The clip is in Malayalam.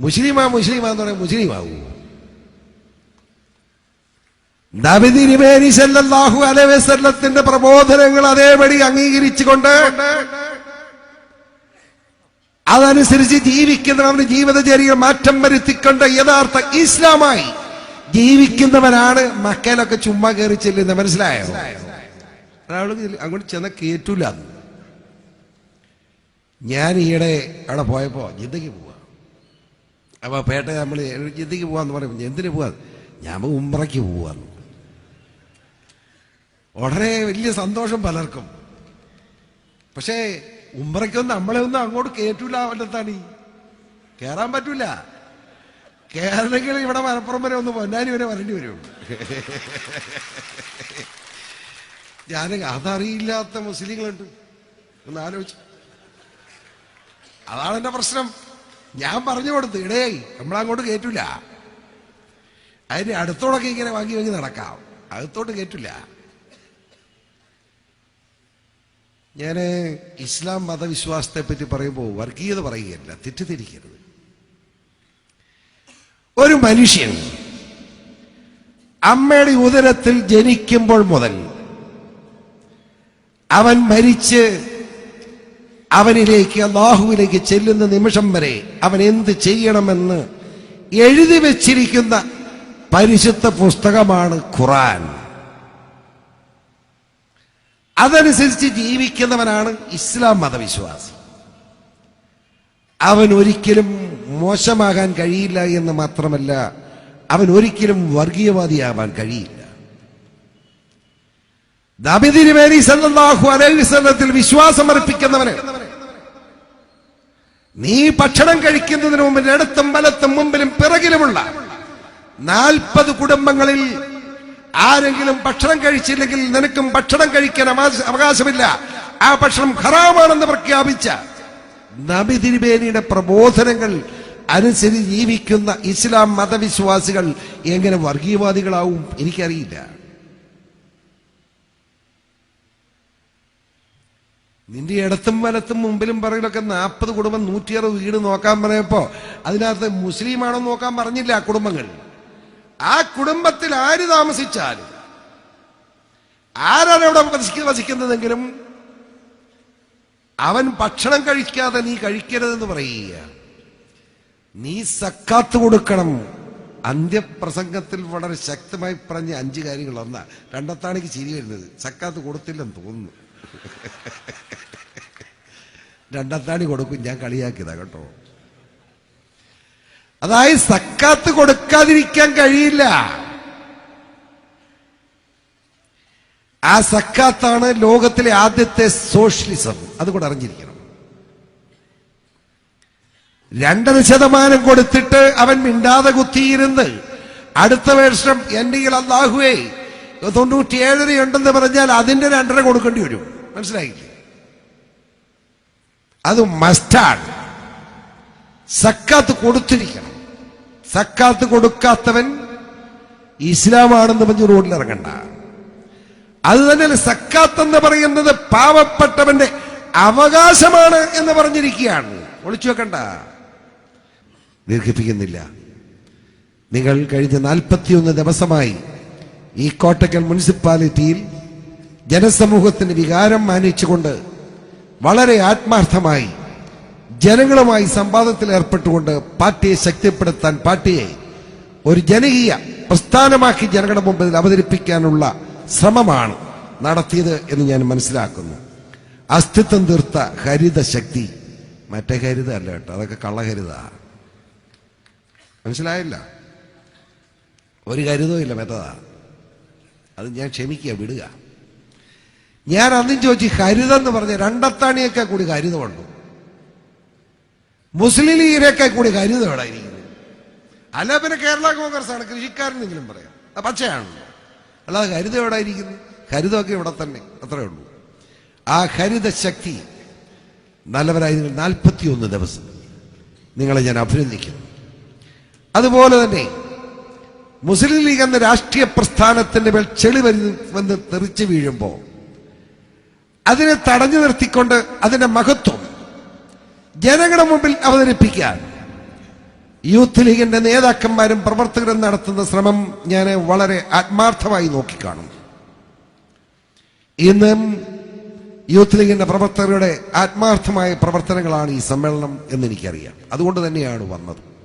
മുസ്ലിമാ മുസ്ലിമാ എന്ന് പറയാൻ മുസ്ലിമാവൂ. നബിതിരുമേനി സല്ലല്ലാഹു അലൈഹി വസല്ലത്തിന്റെ പ്രബോധനങ്ങൾ അതേപടി അംഗീകരിച്ചുകൊണ്ട് അതനുസരിച്ച് ജീവിക്കുന്നവന് ജീവിതചര്യ മാറ്റം വരുത്തിക്കൊണ്ട് യഥാർത്ഥ ഇസ്ലാമായി ജീവിക്കുന്നവനാണ് മക്കയിലൊക്കെ ചുമ്മാ കയറി ചെല്ലുന്നത്. മനസ്സിലായോ? അങ്ങോട്ട് ചെന്ന കേറ്റൂല. ഞാൻ ഈയിടെ അവിടെ പോയപ്പോ ജിദ്ദയ്ക്ക് പോവാ. അപ്പൊ പേട്ട നമ്മൾ ജിദ്ദിക്ക് പോവാന്ന് പറയും എന്തിനു പോവാ? ഞാൻ ഉമ്രയ്ക്ക് പോവാന്ന്. ഉടനെ വലിയ സന്തോഷം പലർക്കും. പക്ഷേ ഉമ്രയ്ക്കൊന്നും നമ്മളെ ഒന്നും അങ്ങോട്ട് കേറ്റൂല അവന്റെത്താണ് കേറാൻ പറ്റൂല. കേരളത്തിൽ ഇവിടെ മലപ്പുറം വരെ ഒന്ന് പൊന്നാനി വരെ വരേണ്ടി വരും. ഞാൻ അതറിയില്ലാത്ത മുസ്ലിങ്ങളുണ്ട്. ഒന്ന് ആലോചിച്ചു. അതാണ് എന്റെ പ്രശ്നം. ഞാൻ പറഞ്ഞു കൊടുത്തു ഇടേ നമ്മളങ്ങോട്ട് കേറ്റൂല. അതിന്റെ അടുത്തോടൊക്കെ ഇങ്ങനെ വാങ്ങി വാങ്ങി നടക്കാം. അകത്തോട്ട് കേറ്റില്ല ഞാൻ ഇസ്ലാം മതവിശ്വാസത്തെ പറ്റി പറയുമ്പോൾ വർഗീയത പറയുകയല്ല തെറ്റിദ്ധരിക്കരുത്. ഒരു മനുഷ്യൻ അമ്മയുടെ ഉദരത്തിൽ ജനിക്കുമ്പോൾ മുതൽ അവൻ മരിച്ച് അവനിലേക്ക് അള്ളാഹുവിലേക്ക് ചെല്ലുന്ന നിമിഷം വരെ അവൻ എന്ത് ചെയ്യണമെന്ന് എഴുതി വച്ചിരിക്കുന്ന പരിശുദ്ധ പുസ്തകമാണ് ഖുറാൻ അതനുസരിച്ച് ജീവിക്കുന്നവനാണ് ഇസ്ലാം മതവിശ്വാസി. അവൻ ഒരിക്കലും മോശമാകാൻ കഴിയില്ല എന്ന് മാത്രമല്ല അവൻ ഒരിക്കലും വർഗീയവാദിയാവാൻ കഴിയില്ല. നബിതിരുമേനി സല്ലല്ലാഹു അലൈഹി വിശ്വാസം അർപ്പിക്കുന്നവന് നീ ഭക്ഷണം കഴിക്കുന്നതിന് മുമ്പിൽ ഇടത്തും വലത്തും മുമ്പിലും പിറകിലുമുള്ള നാൽപ്പത് കുടുംബങ്ങളിൽ ആരെങ്കിലും ഭക്ഷണം കഴിച്ചില്ലെങ്കിൽ നിനക്കും ഭക്ഷണം കഴിക്കാൻ അവകാശ- അവകാശമില്ല. ആ ഭക്ഷണം ഹറാമാണെന്ന് പ്രഖ്യാപിച്ച നബി തിരുമേനിയുടെ പ്രബോധനങ്ങൾ അനുസരിച്ച് ജീവിക്കുന്ന ഇസ്ലാം മതവിശ്വാസികൾ എങ്ങനെ വർഗീയവാദികളാവും എനിക്കറിയില്ല. നിന്റെ ഇടത്തും വലത്തും മുമ്പിലും പറയിലൊക്കെ നാൽപ്പത് കുടുംബം നൂറ്റിയറുപത് വീട് നോക്കാൻ പറയപ്പോ അതിനകത്ത് മുസ്ലിമാണോ നോക്കാൻ പറഞ്ഞില്ല ആ കുടുംബങ്ങൾ. ആ കുടുംബത്തിൽ ആര് താമസിച്ചാലും ആരാണ് അവിടെ വസിക്ക- വസിക്കുന്നതെങ്കിലും അവൻ ഭക്ഷണം കഴിക്കാതെ നീ കഴിക്കരുതെന്ന് പറയുക. നീ സക്കാത്ത് കൊടുക്കണം. അന്ത്യപ്രസംഗത്തിൽ വളരെ ശക്തമായി പറഞ്ഞ അഞ്ച് കാര്യങ്ങൾ. ഒന്നാ രണ്ടത്താണിക്ക് ചിരി വരുന്നത്. സക്കാത്ത് കൊടുത്തില്ലെന്ന് തോന്നുന്നു. രണ്ടത്താണി കൊടുക്കും ഞാൻ കളിയാക്കിയതാ കേട്ടോ. അതായത് സക്കാത്ത് കൊടുക്കാതിരിക്കാൻ കഴിയില്ല. ആ സക്കാത്താണ് ലോകത്തിലെ ആദ്യത്തെ സോഷ്യലിസം. അതുകൂടെ അറിഞ്ഞിരിക്കണം. രണ്ടര ശതമാനം കൊടുത്തിട്ട് അവൻ മിണ്ടാതെ കുത്തിയിരുന്ന് അടുത്ത വർഷം എന്റെ ഈ അള്ളാഹുവേ തൊണ്ണൂറ്റിയേഴര ഉണ്ടെന്ന് പറഞ്ഞാൽ അതിന്റെ രണ്ടര കൊടുക്കേണ്ടി വരും. മനസ്സിലായില്ലേ? അത് മസ്റ്റാണ്. സക്കാത്ത് കൊടുത്തിരിക്കണം. സക്കാത്ത് കൊടുക്കാത്തവൻ ഇസ്ലാമാണെന്ന് പറഞ്ഞ് റോഡിൽ ഇറങ്ങണ്ട അത് തന്നെയല്ല സക്കാത്ത് എന്ന് പറയുന്നത് പാവപ്പെട്ടവന്റെ അവകാശമാണ് എന്ന് പറഞ്ഞിരിക്കുകയാണ്. ഒളിച്ചു വെക്കണ്ട. ദീർഘിപ്പിക്കുന്നില്ല. നിങ്ങൾ കഴിഞ്ഞ നാൽപ്പത്തിയൊന്ന് ദിവസമായി ഈ കോട്ടക്കൽ മുനിസിപ്പാലിറ്റിയിൽ ജനസമൂഹത്തിന് വികാരം മാനിച്ചുകൊണ്ട് വളരെ ആത്മാർത്ഥമായി ജനങ്ങളുമായി സംവാദത്തിൽ ഏർപ്പെട്ടുകൊണ്ട് പാർട്ടിയെ ശക്തിപ്പെടുത്താൻ പാർട്ടിയെ ഒരു ജനകീയ പ്രസ്ഥാനമാക്കി ജനങ്ങളുടെ മുമ്പിൽ അവതരിപ്പിക്കാനുള്ള ശ്രമമാണ് നടത്തിയത് എന്ന് ഞാൻ മനസ്സിലാക്കുന്നു. അസ്തിത്വം തീർത്ത ഹരിത ശക്തി മറ്റേ ഹരിത അല്ല കേട്ടോ അതൊക്കെ കള്ളഹരിത. മനസ്സിലായില്ല? ഒരു കരുതവും ഇല്ല മെത്തതാ അത് ഞാൻ ക്ഷമിക്കുക വിടുക. ഞാൻ അന്നും ചോദിച്ചു ഹരിതം എന്ന് പറഞ്ഞ രണ്ടത്താണിയൊക്കെ കൂടി ഹരിതമുണ്ട് മുസ്ലിം ലീഗിനൊക്കെ കൂടി ഹരിതം എവിടെ ഇരിക്കുന്നത് അല്ല പിന്നെ കേരള കോൺഗ്രസ് ആണ് കൃഷിക്കാരനെങ്കിലും പറയാം. പച്ചയാണല്ലോ. അല്ലാതെ ഹരിതം എവിടെ ഇരിക്കുന്നു? ഹരിതമൊക്കെ ഇവിടെ തന്നെ അത്രേ ഉള്ളൂ. ആ ഹരിത ശക്തി നല്ലവരായി നിങ്ങൾ നാൽപ്പത്തിയൊന്ന് ദിവസം നിങ്ങളെ ഞാൻ അഭിനന്ദിക്കുന്നു. അതുപോലെ തന്നെ മുസ്ലിം ലീഗ് എന്ന രാഷ്ട്രീയ പ്രസ്ഥാനത്തിന്റെ മേൽ ചെളി വന്ന് തെറിച്ചു വീഴുമ്പോൾ അതിനെ തടഞ്ഞു നിർത്തിക്കൊണ്ട് അതിന്റെ മഹത്വം ജനങ്ങളുടെ മുമ്പിൽ അവതരിപ്പിക്കാൻ. യൂത്ത് ലീഗിന്റെ നേതാക്കന്മാരും പ്രവർത്തകരും നടത്തുന്ന ശ്രമം ഞാൻ വളരെ ആത്മാർത്ഥമായി നോക്കിക്കാണുന്നു. ഇന്നും യൂത്ത് ലീഗിന്റെ പ്രവർത്തകരുടെ ആത്മാർത്ഥമായ പ്രവർത്തനങ്ങളാണ് ഈ സമ്മേളനം എന്ന് എനിക്കറിയാം അതുകൊണ്ട് തന്നെയാണ് വന്നത്.